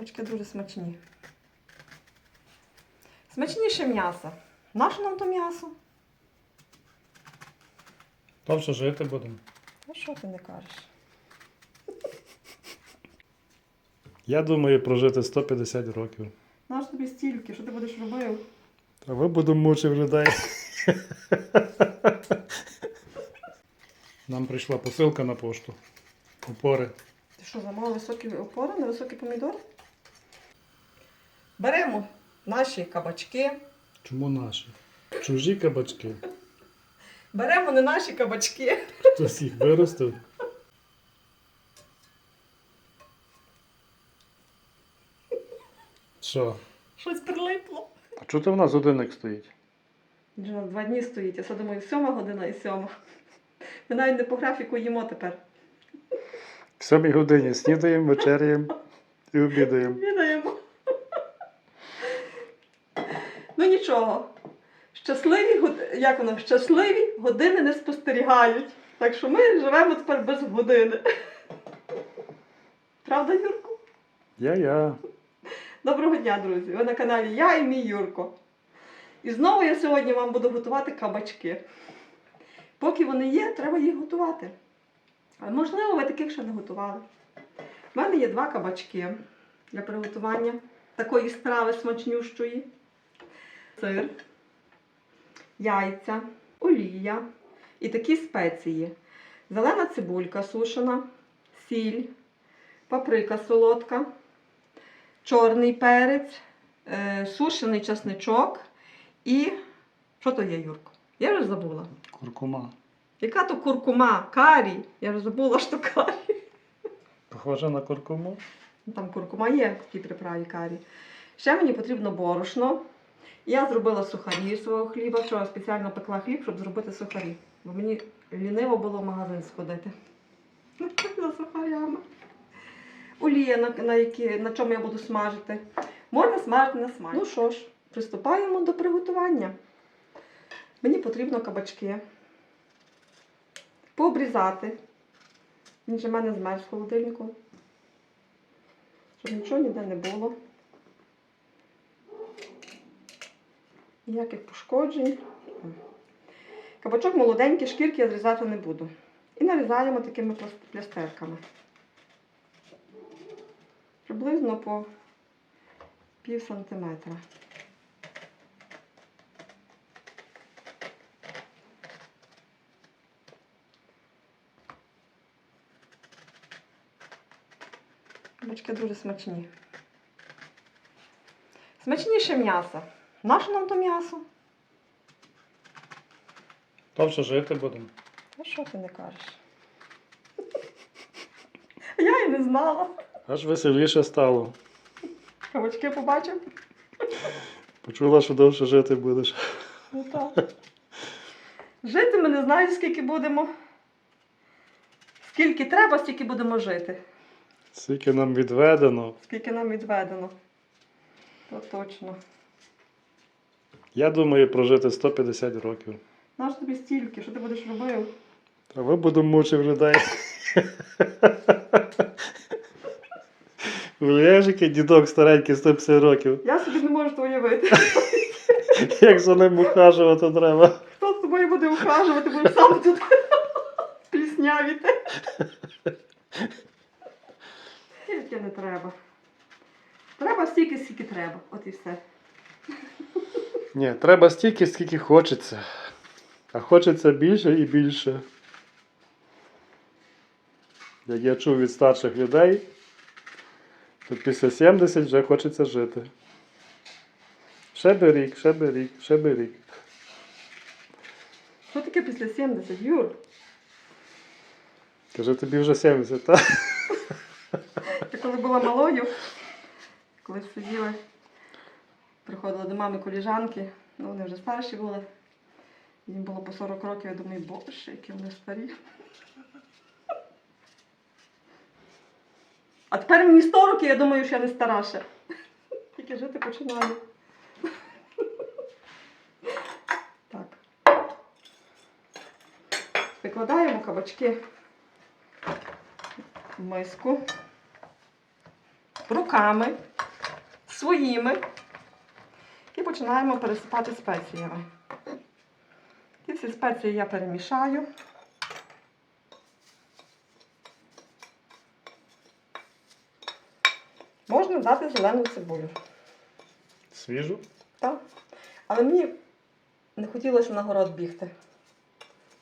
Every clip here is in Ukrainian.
Кабачки дуже смачні. Смачніше м'ясо. Наше нам то м'ясо? Довше жити будемо. А що ти не кажеш? Я думаю прожити 150 років. Наш тобі стільки, що ти будеш робив? А ви будемо мучив людей. Нам прийшла посилка на пошту. Упори. Ти що, замало високі опори, на високі помідори? Беремо наші кабачки. Чому наші? Чужі кабачки. Беремо не наші кабачки. Хтось їх виростив. Що? Щось прилипло. А чого ти в нас годинник стоїть? Він же у нас два дні стоїть, я думаю, сьома година і сьома. Ми навіть не по графіку їмо тепер. В сьомій годині снідаємо, вечеряємо і обідаємо. Відаємо. Ну нічого. Щасливі, як воно, щасливі години не спостерігають. Так що ми живемо тепер без години. Правда, Юрко? Я-я. Доброго дня, друзі! Ви на каналі Я і мій Юрко. І знову я сьогодні вам буду готувати кабачки. Поки вони є, треба їх готувати. А можливо, ви таких ще не готували. У мене є два кабачки для приготування такої страви смачнющої. Сир, яйця, олія і такі спеції. Зелена цибулька сушена, сіль, паприка солодка, чорний перець, е, сушений часничок і. Що то є, Юрко? Я вже забула. Куркума. Яка то куркума? Карі. Я вже забула, що карі. Похоже на куркуму. Там куркума є в тій приправі карі. Ще мені потрібно борошно. Я зробила сухарі з свого хліба. Вчора спеціально пекла хліб, щоб зробити сухарі. Бо мені ліниво було в магазин сходити. За сухарями. Олія, на, на, які, на чому я буду смажити. Можна смажити на смаль. Ну що ж, приступаємо до приготування. Мені потрібно кабачки. Пообрізати. Він же в мене змерз в холодильнику. Щоб нічого ніде не було. Ніяких пошкоджень. Кабачок молоденький, шкірки я зрізати не буду. І нарізаємо такими плястерками. Приблизно по пів сантиметра. Кабачки дуже смачні. Смачніше м'ясо. Наше нам то м'ясо? Довше жити будемо. А що ти не кажеш? Я і не знала. Аж веселіше стало. Кабачки побачив? Почула, що довше жити будеш. Ну так. Жити ми не знаю, скільки будемо. Скільки треба, стільки будемо жити. Скільки нам відведено. Скільки нам відведено. То точно. Я думаю прожити 150 років. Наш тобі стільки, що ти будеш робив? А ви будемо мучив людей. Уявляєш, який дідок старенький 150 років. Я собі не можу то уявити. Як за ним ухажувати треба. Хто з тобою буде ухажувати, будеш сам тут пліснявіти. Тільки не треба. Треба стільки, скільки треба. От і все. Ні, треба стільки, скільки хочеться. А хочеться більше і більше. Як я чув від старших людей, то після 70 вже хочеться жити. Ще би рік, ще би рік, ще би рік. Що таке після 70, Юр? Каже, тобі вже 70, так? Я коли була малою, коли сиділи, приходили до мами коліжанки, ну вони вже старші були. Їм було по 40 років, я думаю, боже, які вони старі. А тепер мені 100 років, я думаю, що я не стара ще. Тільки жити починаю. Так. Викладаємо кабачки в миску руками. своїми. І починаємо пересипати спеціями. Ці всі спеції я перемішаю. Можна дати зелену цибулю. Свіжу? Так. Але мені не хотілося на город бігти.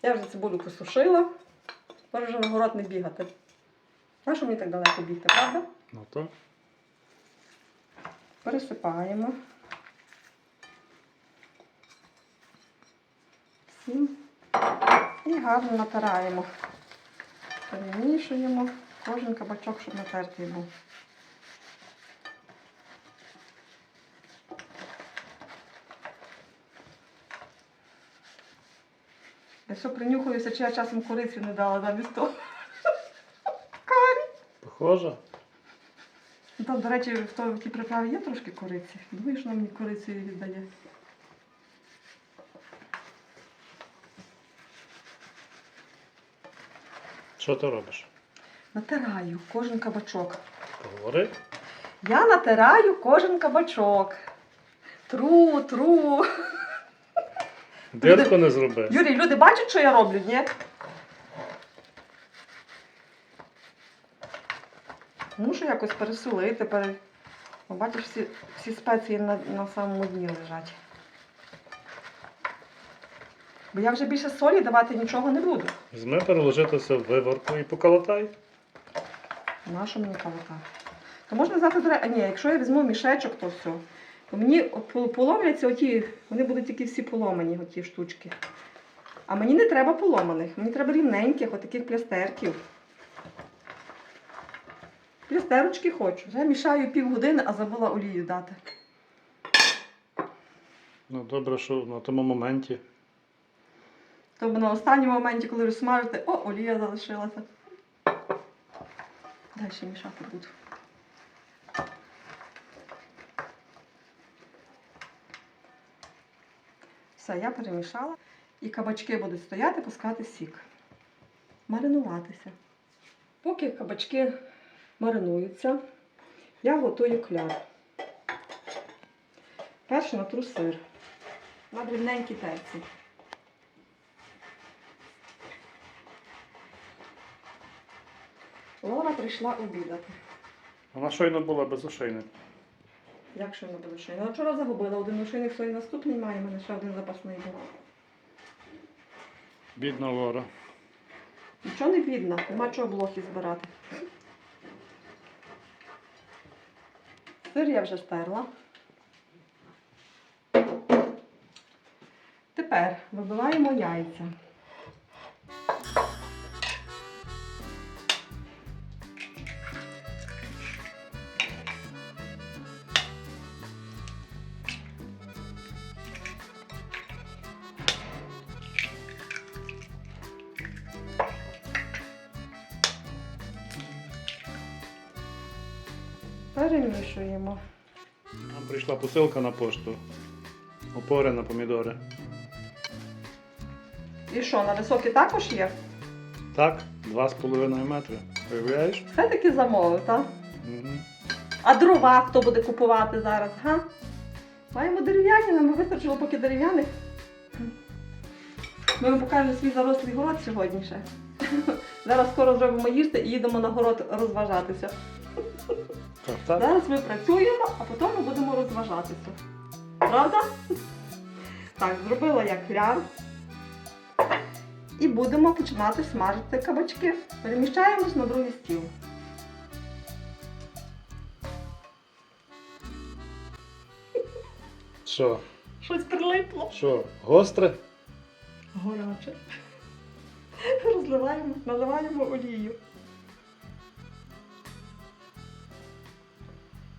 Я вже цибулю посушила, тепер вже на город не бігати. Нащо мені так далеко бігти, правда? Ну так. Пересипаємо. Всім. І гарно натираємо. Перемішуємо кожен кабачок, щоб натертий був. Я все принюхуюся, чи я часом кориці не дала замість того. Карі. Похоже. Ну, Там, до речі, в той- в тій приправі є трошки кориці. Думаю, що вона мені кориці віддає. Що ти робиш? Натираю кожен кабачок. Поговори. Я натираю кожен кабачок. Тру, тру. Дирку не зроби. Юрій, люди бачать, що я роблю, ні? Мушу якось пересолити. Пере... Бачиш, всі, всі спеції на, на самому дні лежать. Бо я вже більше солі давати нічого не буду. Візьми, переложити все в виварку і поколотай. Нащо мені кавука? То можна дре... А ні, якщо я візьму мішечок, то все. То мені пол- поломляться оті, вони будуть тільки всі поломані, оті штучки. А мені не треба поломаних, мені треба рівненьких, отаких плястерків. Плястерочки хочу. Вже мішаю півгодини, а забула олію дати. Ну добре, що на тому моменті. Тобто на останньому моменті, коли розсмажите, о, олія залишилася. Далі мішати буду. Все, я перемішала. І кабачки будуть стояти, пускати сік. Маринуватися. Поки кабачки маринуються, я готую кляр. Перше натру сир на дрібненькій терці. Лора прийшла обідати. Вона щойно була без ошейни. Як не буде шини? Ну, вчора загубила один ошейник, той наступний має, в мене ще один запасний був. Бідна Лора. Нічого не бідно, нема чого блохи збирати. Сир я вже стерла. Тепер вибиваємо яйця. Перемішуємо. Нам прийшла посилка на пошту. Опори на помідори. І що, на високі також є? Так, 2,5 метри. Виявляєш? Все-таки замовив, так? Угу. А дрова хто буде купувати зараз, га? Маємо дерев'яні, нам вистачило поки дерев'яних. Ми вам покажемо свій зарослий город сьогодні ще. Зараз скоро зробимо їсти і їдемо на город розважатися. Так, так. Зараз ми працюємо, а потім ми будемо розважатися. Правда? Так, зробила я кляр. І будемо починати смажити кабачки. Переміщаємось на другий стіл. Що? Щось прилипло. Що? Гостре? Горяче. Розливаємо, наливаємо олію.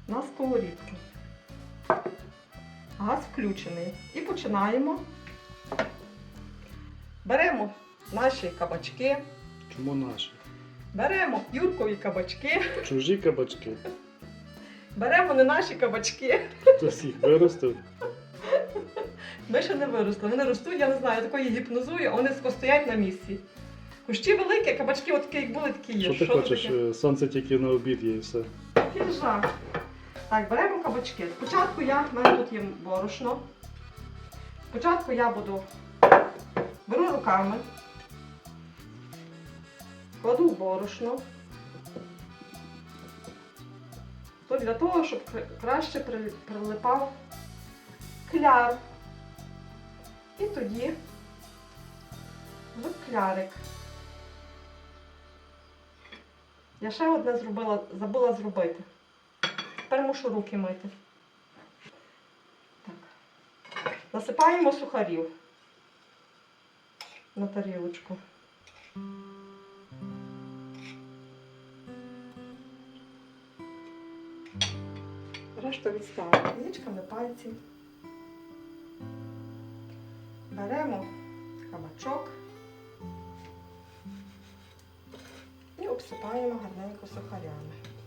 На сковорідку. Газ включений. І починаємо. Беремо наші кабачки, Чому наші? беремо юркові кабачки, Чужі кабачки. беремо не наші кабачки. Хтось їх виростив. Ми ще не виросли. Вони ростуть, я не знаю, я такої гіпнозую, а вони стоять на місці. Кущі великі, кабачки от такі, як були, такі є. Що ти це хочеш? таке? Сонце тільки на обід є і все. Який жах. Так, беремо кабачки. Спочатку я, в мене тут є борошно. Спочатку я буду беру руками, кладу в борошно. То для того, щоб краще прилипав кляр. І тоді в клярик. Я ще одне зробила, забула зробити. Тепер мушу руки мити. Так. Насипаємо сухарів на тарілочку. Решту відставимо нічками пальців. Беремо кабачок і обсипаємо гарненько сухарями.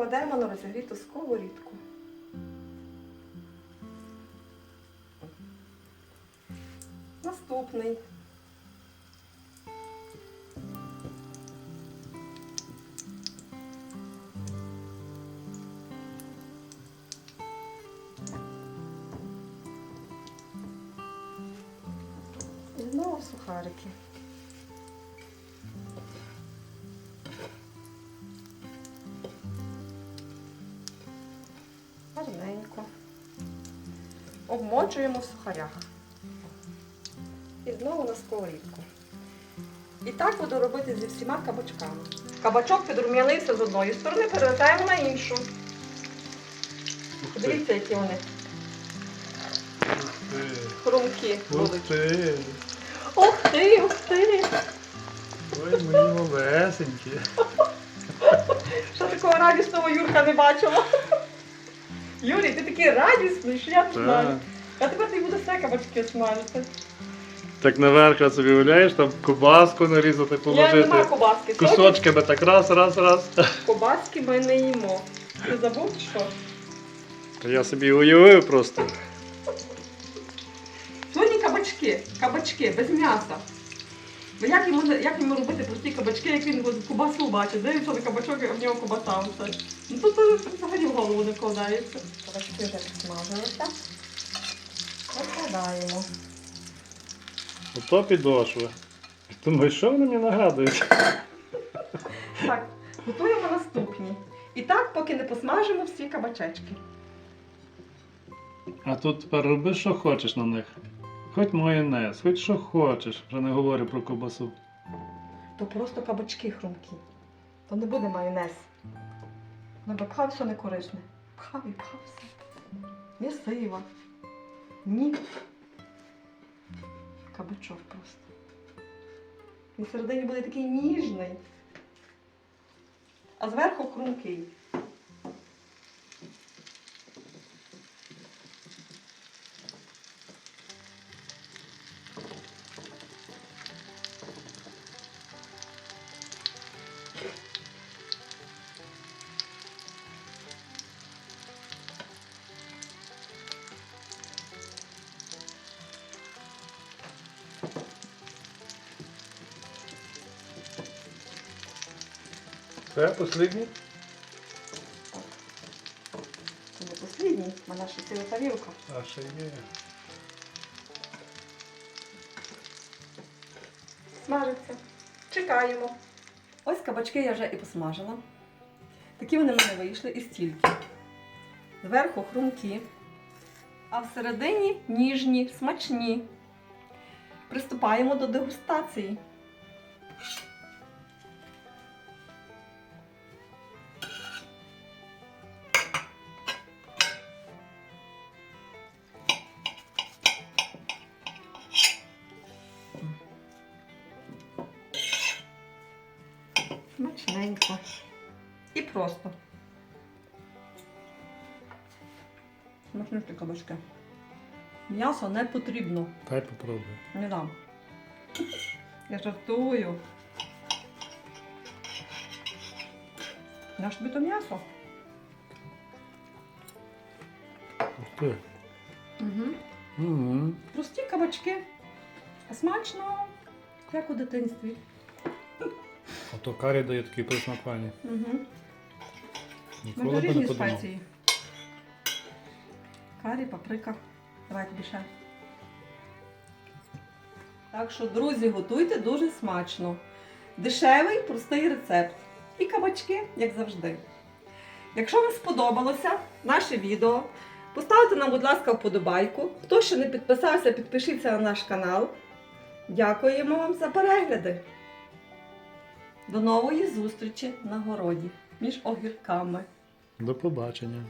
І кладемо на розігріту сковорідку. Наступний. Знову сухарики. Обмочуємо в сухарях. І знову на сковорідку. І так буду робити зі всіма кабачками. Кабачок підрум'янився з одної сторони, перевертаємо на іншу. Дивіться, які вони хрумкі будуть. Ух ти, ух ти! Ой, мої малесенькі. Що такого радісного Юрка не бачила? Юрій, ти такий радісний, що я не знаю. А тепер ти будеш все кабачки смажити. Так наверх я собі уявляєш, там кубаску нарізати, Я нема положити. кубаски. Кусочками так раз, раз, раз. кубаски ми не їмо. Ти забув що? Я собі уявив просто. Сьогодні кабачки, кабачки, без м'яса. Бо як йому, як йому робити прості кабачки, як він кубасу бачить, дивиться на кабачок, а в нього кубаса. Ну тут взагалі в голову не вкладається. Кабачки вже підсмажилися. Викладаємо. Ото підошва. Думаю, що вони мені нагадують? Так, готуємо наступні. І так, поки не посмажимо всі кабачечки. А тут тепер роби, що хочеш на них. Хоч майонез, хоч що хочеш, вже не говорю про ковбасу. То просто кабачки хрумкі. То не буде майонез. Ну, бо пхав все не корисне. Пхав і пхав все. М'ясива. Ні. Кабачок просто. Він всередині буде такий ніжний. А зверху хрумкий. Це останній? Це не послідній, в мене ще ціла тарілка. А ще є. Смажиться. Чекаємо. Ось кабачки я вже і посмажила. Такі вони в мене вийшли і стільки. Зверху хрумкі, а всередині ніжні, смачні. Приступаємо до дегустації. М'ясо не потрібно. Дай попробуй. Не дам. Я жартую. Наш тобі то м'ясо. Угу. Угу. Прості кабачки. Смачно, як у дитинстві. Ото карі дає такий присмак. Угу. Ніколи не подумав. спеції. Карі, паприка. Давай більше. Так що, друзі, готуйте дуже смачно. Дешевий, простий рецепт. І кабачки, як завжди. Якщо вам сподобалося наше відео, поставте нам, будь ласка, вподобайку. Хто ще не підписався, підпишіться на наш канал. Дякуємо вам за перегляди. До нової зустрічі на городі між огірками. До побачення.